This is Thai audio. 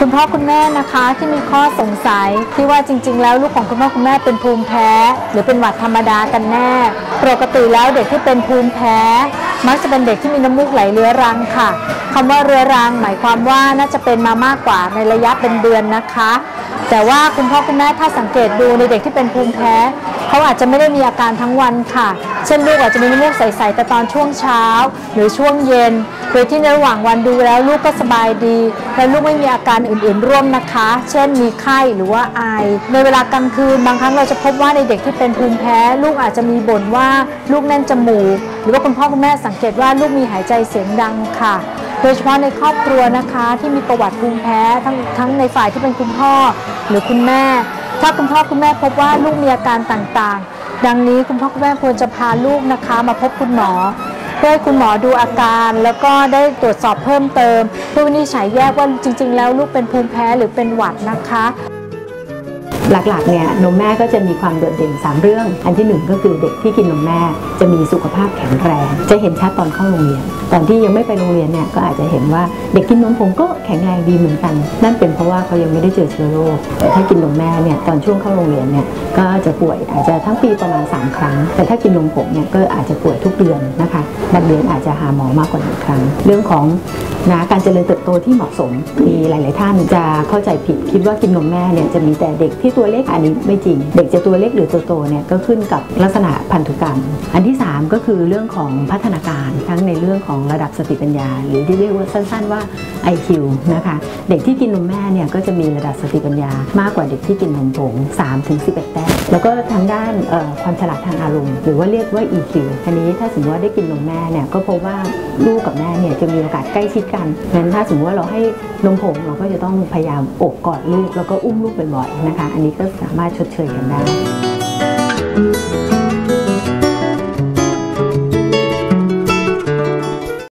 คุณพ่อคุณแม่นะคะที่มีข้อสงสัยที่ว่าจริง ๆ แล้วลูกของคุณพ่อคุณแม่เป็นภูมิแพ้ หรือเป็นหวัดธรรมดากันแน่ ปกติแล้วเด็กที่เป็นภูมิแพ้ มักจะเป็นเด็กที่มีน้ำมูกไหลเรื้อรังค่ะคำว่าเรื้อรัง หมายความว่าน่าจะเป็นมามากกว่าในระยะเป็นเดือนนะคะ แต่ว่าคุณพ่อคุณแม่ถ้าสังเกตดูในเด็กที่เป็นภูมิแพ้ เขาอาจจะไม่ได้มีอาการทั้งวันค่ะ เช่นลูกอาจจะมีน้ำมูกใสๆแต่ตอนช่วงเช้า หรือช่วงเย็นโดยที่ในระหว่างวันดูแล้วลูกก็สบายดี และลูกไม่มีอาการอื่นๆร่วมนะคะ เช่นมีไข้หรือว่าไอ ในเวลากลางคืนบางครั้งเราจะพบว่าในเด็กที่เป็นภูมิแพ้ ลูกอาจจะมีบ่นว่าลูกแน่นจมูก หรือว่าคุณพ่อคุณแม่สังเกตว่าลูกมีหายใจเสียงดังค่ะ โดยเฉพาะในครอบครัวนะคะที่มีประวัติภูมิแพ้ทั้งทั้งในฝ่ายที่เป็นคุณพ่อหรือคุณแม่ ถ้าคุณพ่อคุณแม่พบว่าลูกมีอาการต่างๆ ดังนี้คุณพ่อคุณแม่ควรจะพาลูกนะคะมาพบคุณหมอ เพื่อให้คุณหมอดูอาการแล้วก็ได้ตรวจสอบเพิ่มเติม เพื่อวินิจฉัยแยกว่าจริง ๆ แล้วลูกเป็นภูมิแพ้หรือเป็นหวัดนะคะ หลักๆเนี่ยนมแม่ก็จะมีความโดดเด่น 3 เรื่อง อันที่หนึ่งก็คือเด็กที่กินนมแม่จะมีสุขภาพแข็งแรง จะเห็นชัดตอนเข้าโรงเรียน ตอนที่ยังไม่ไปโรงเรียนเนี่ยก็อาจจะเห็นว่าเด็กกินนมผงก็แข็งแรงดีเหมือนกัน นั่นเป็นเพราะว่าเขายังไม่ได้เจอเชื้อโรคแต่ถ้ากินนมแม่เนี่ยตอนช่วงเข้าโรงเรียนเนี่ยก็จะป่วยอาจจะทั้งปีประมาณ 3 ครั้ง แต่ถ้ากินนมผงเนี่ยก็อาจจะป่วยทุกเดือนนะคะบางเดือนอาจจะหาหมอมากกว่าหนึ่งครั้ง เรื่องของนะการเจริญเติบโตที่เหมาะสมมีหลาย ๆ ท่านจะเข้าใจผิดคิดว่ากินนมแม่เนี่ยจะมีแต่เด็กที่ตัวเล็กอันนี้ไม่จริง เด็กจะตัวเล็กหรือตัวโตเนี่ยก็ขึ้นกับลักษณะพันธุกรรม อันที่ 3 ก็คือเรื่องของพัฒนาการทั้งในเรื่องของระดับสติปัญญา หรือที่เรียกว่าสั้นๆว่า IQ นะคะเด็กที่กินนมแม่เนี่ยก็จะมีระดับสติปัญญามากกว่าเด็กที่กินนมผง3ถึง11แต้มแล้วก็ทางด้านความฉลาดทางอารมณ์ หรือว่าเรียกว่า EQ อันนี้ถ้าสมมติว่าได้กินนมแม่เนี่ยก็พบว่าลูกกับแม่เนี่ยจะมีโอกาสใกล้ชิดกันงั้นถ้าสมมติว่าเราให้นมผงเราก็จะต้องพยายามอบกอดลูกแล้วก็อุ้มลูกบ่อยๆนะคะอันนี้ก็สามารถชดเชยกันได้